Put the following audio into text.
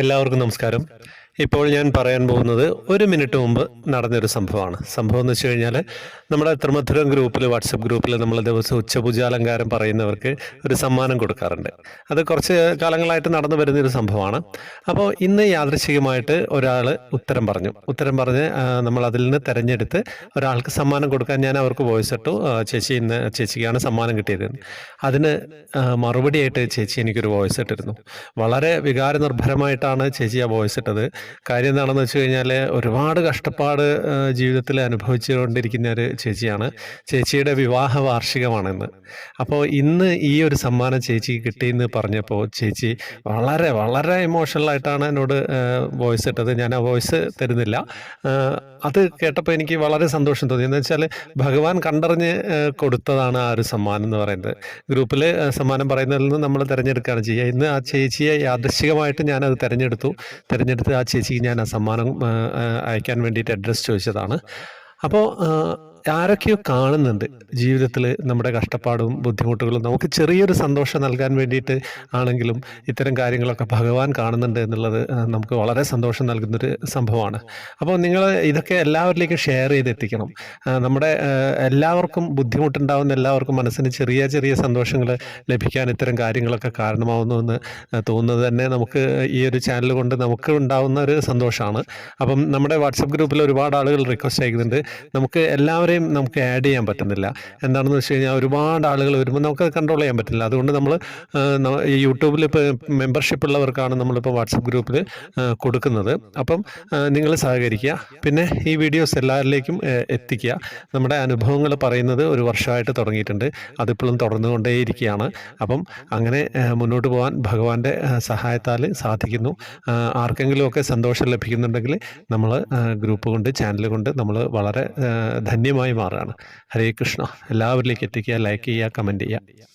എല്ലാവർക്കും നമസ്കാരം. ഇപ്പോൾ ഞാൻ പറയാൻ പോകുന്നത് ഒരു മിനിറ്റ് മുമ്പ് നടന്നൊരു സംഭവമാണ്. സംഭവം എന്ന് വെച്ച് കഴിഞ്ഞാൽ നമ്മുടെ ത്രിമധുരം ഗ്രൂപ്പിൽ വാട്സപ്പ് ഗ്രൂപ്പിൽ നമ്മൾ ദിവസം ഉച്ചപൂജാലങ്കാരം പറയുന്നവർക്ക് ഒരു സമ്മാനം കൊടുക്കാറുണ്ട്. അത് കുറച്ച് കാലങ്ങളായിട്ട് നടന്നു വരുന്നൊരു സംഭവമാണ്. അപ്പോൾ ഇന്ന് യാദൃശികമായിട്ട് ഒരാൾ ഉത്തരം പറഞ്ഞു. ഉത്തരം പറഞ്ഞ് നമ്മൾ അതിൽ നിന്ന് തിരഞ്ഞെടുത്ത് ഒരാൾക്ക് സമ്മാനം കൊടുക്കാൻ ഞാൻ അവർക്ക് വോയിസ് ഇട്ടു. ചേച്ചി ഇന്ന് ചേച്ചിക്കാണ് സമ്മാനം കിട്ടിയത്. അതിന് മറുപടിയായിട്ട് ചേച്ചി എനിക്കൊരു വോയിസ് ഇട്ടിരുന്നു. വളരെ വികാരനിർഭരമായിട്ടാണ് ചേച്ചി ആ വോയിസ് ഇട്ടത്. കാര്യം എന്താണെന്ന് വെച്ച് കഴിഞ്ഞാൽ ഒരുപാട് കഷ്ടപ്പാട് ജീവിതത്തിൽ അനുഭവിച്ചുകൊണ്ടിരിക്കുന്ന ഒരു ചേച്ചിയാണ്. ചേച്ചിയുടെ വിവാഹ വാർഷികമാണെന്ന് അപ്പോൾ ഇന്ന് ഈ ഒരു സമ്മാനം ചേച്ചിക്ക് കിട്ടിയെന്ന് പറഞ്ഞപ്പോൾ ചേച്ചി വളരെ വളരെ ഇമോഷണൽ ആയിട്ടാണ് എന്നോട് വോയിസ് ഇട്ടത്. ഞാൻ ആ വോയിസ് തരുന്നില്ല. അത് കേട്ടപ്പോൾ എനിക്ക് വളരെ സന്തോഷം തോന്നി. എന്ന് വെച്ചാൽ ഭഗവാൻ കണ്ടറിഞ്ഞ് കൊടുത്തതാണ് ആ ഒരു സമ്മാനം എന്ന് പറയുന്നത്. ഗ്രൂപ്പിൽ സമ്മാനം പറയുന്നതിൽ നിന്ന് നമ്മൾ തിരഞ്ഞെടുക്കുകയാണ് ചെയ്യുക. ഇന്ന് ആ ചേച്ചിയെ യാദൃശികമായിട്ട് ഞാനത് തിരഞ്ഞെടുത്തു. തിരഞ്ഞെടുത്ത് ആ ചേച്ചിക്ക് ഞാൻ ആ സമ്മാനം അയക്കാൻ വേണ്ടിയിട്ട് അഡ്രസ്സ് ചോദിച്ചതാണ്. അപ്പോൾ ആരൊക്കെയോ കാണുന്നുണ്ട് ജീവിതത്തിൽ നമ്മുടെ കഷ്ടപ്പാടും ബുദ്ധിമുട്ടുകളും. നമുക്ക് ചെറിയൊരു സന്തോഷം നൽകാൻ വേണ്ടിയിട്ട് ആണെങ്കിലും ഇത്തരം കാര്യങ്ങളൊക്കെ ഭഗവാൻ കാണുന്നുണ്ട് എന്നുള്ളത് നമുക്ക് വളരെ സന്തോഷം നൽകുന്നൊരു സംഭവമാണ്. അപ്പോൾ നിങ്ങൾ ഇതൊക്കെ എല്ലാവരിലേക്കും ഷെയർ ചെയ്ത് എത്തിക്കണം നമ്മുടെ എല്ലാവർക്കും ബുദ്ധിമുട്ടുണ്ടാവുന്ന എല്ലാവർക്കും മനസ്സിന് ചെറിയ ചെറിയ സന്തോഷങ്ങൾ ലഭിക്കാൻ ഇത്തരം കാര്യങ്ങളൊക്കെ കാരണമാവുന്നു എന്ന് തോന്നുന്നത് തന്നെ നമുക്ക് ഈ ഒരു ചാനൽ കൊണ്ട് നമുക്ക് ഉണ്ടാവുന്ന ഒരു സന്തോഷമാണ്. അപ്പം നമ്മുടെ വാട്സപ്പ് ഗ്രൂപ്പിൽ ഒരുപാട് ആളുകൾ റിക്വസ്റ്റ് അയക്കുന്നുണ്ട്. നമുക്ക് എല്ലാവരെയും നമുക്ക് ആഡ് ചെയ്യാൻ പറ്റുന്നില്ല. എന്താണെന്ന് വെച്ച് കഴിഞ്ഞാൽ ഒരുപാട് ആളുകൾ വരുമ്പോൾ നമുക്ക് കൺട്രോൾ ചെയ്യാൻ പറ്റില്ല അതുകൊണ്ട് നമ്മൾ യൂട്യൂബിൽ ഇപ്പോൾ മെമ്പർഷിപ്പ് ഉള്ളവർക്കാണ് നമ്മളിപ്പോൾ വാട്സപ്പ് ഗ്രൂപ്പിൽ കൊടുക്കുന്നത്. അപ്പം നിങ്ങൾ സഹകരിക്കുക. പിന്നെ ഈ വീഡിയോസ് എല്ലാവരിലേക്കും എത്തിക്കുക. നമ്മുടെ അനുഭവങ്ങൾ പറയുന്നത് ഒരു വർഷമായിട്ട് തുടങ്ങിയിട്ടുണ്ട്. അതിപ്പോഴും തുടർന്നുകൊണ്ടേയിരിക്കുകയാണ്. അപ്പം അങ്ങനെ മുന്നോട്ട് പോകാൻ ഭഗവാന്റെ സഹായത്താൽ സാധിക്കുന്നു. ആർക്കെങ്കിലുമൊക്കെ സന്തോഷം ലഭിക്കുന്നുണ്ടെങ്കിൽ നമ്മൾ ഗ്രൂപ്പ് കൊണ്ട് ചാനൽ കൊണ്ട് നമ്മൾ വളരെ ധന്യമായി മാറുകയാണ്. ഹരേ കൃഷ്ണ. എല്ലാവരിലേക്ക് എത്തിക്കുക ലൈക്ക് ചെയ്യുക കമന്റ് ചെയ്യുക.